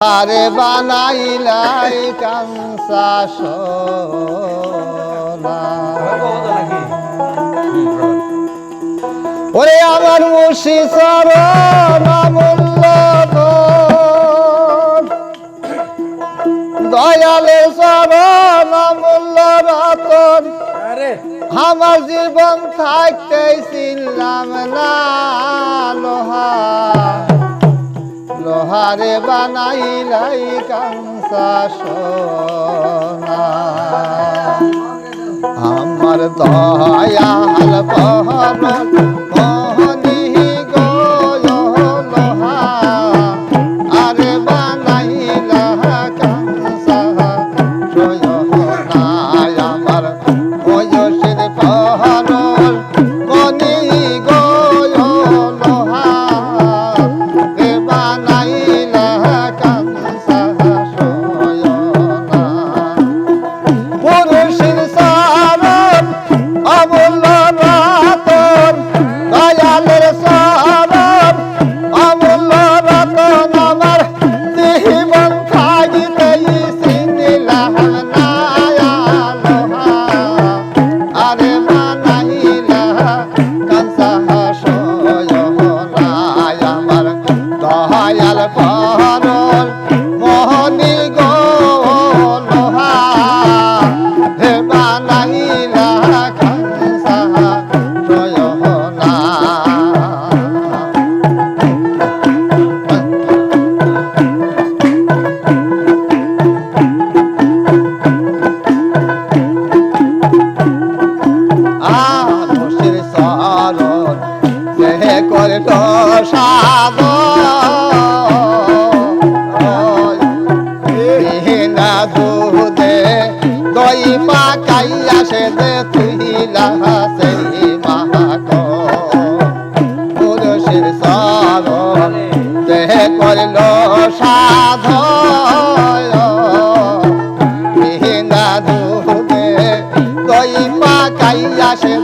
আরে বানাইলাই কাংসা সোনা। ওরে আমার মুর্শি চরণ অমূল্য ধন। দয়ালে চরণ অমূল্য রতন। আমার জীবন থাকতে ছিলাম না লোহা। লোহারে বানাইলাই কাংসা সোনা। আমার দয়াল পহর তাকাইয়া সে মাহাক পুরুষের সাধন যে করল সাধন বিহীনা দুধে দই মা কাইয়া সে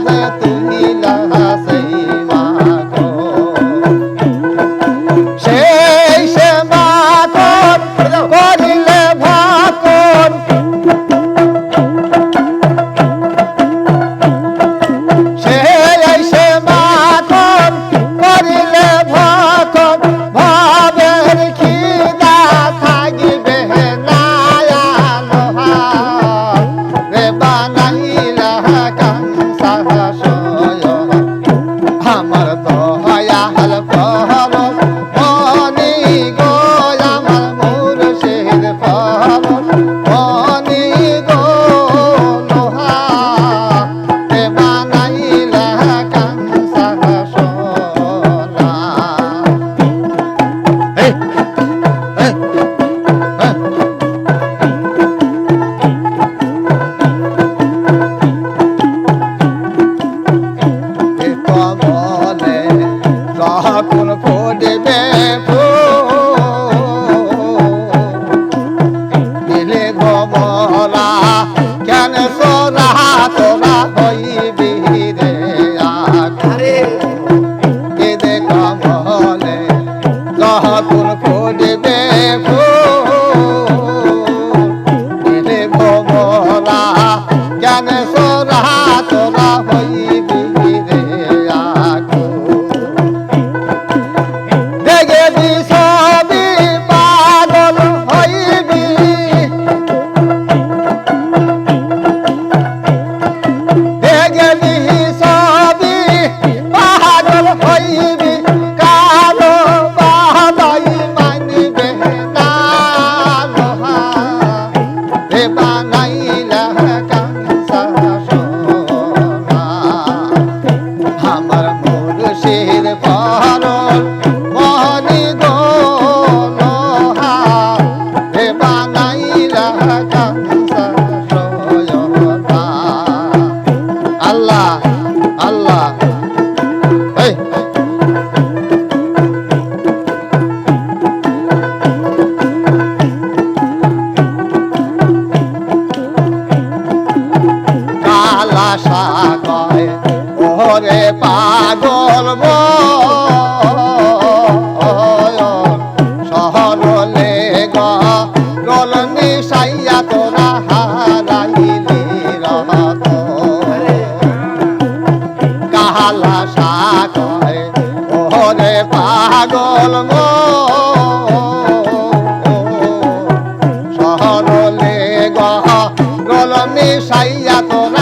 আল্লাহ আল্লাহ। এই কালা সাগরে পাগল মন। পাগল গো। সহরলে গলমে সাইয়া তোর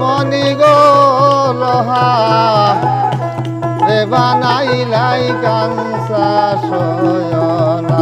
মনি গোলহা রে বানাইলাই কাঞ্চা সয়না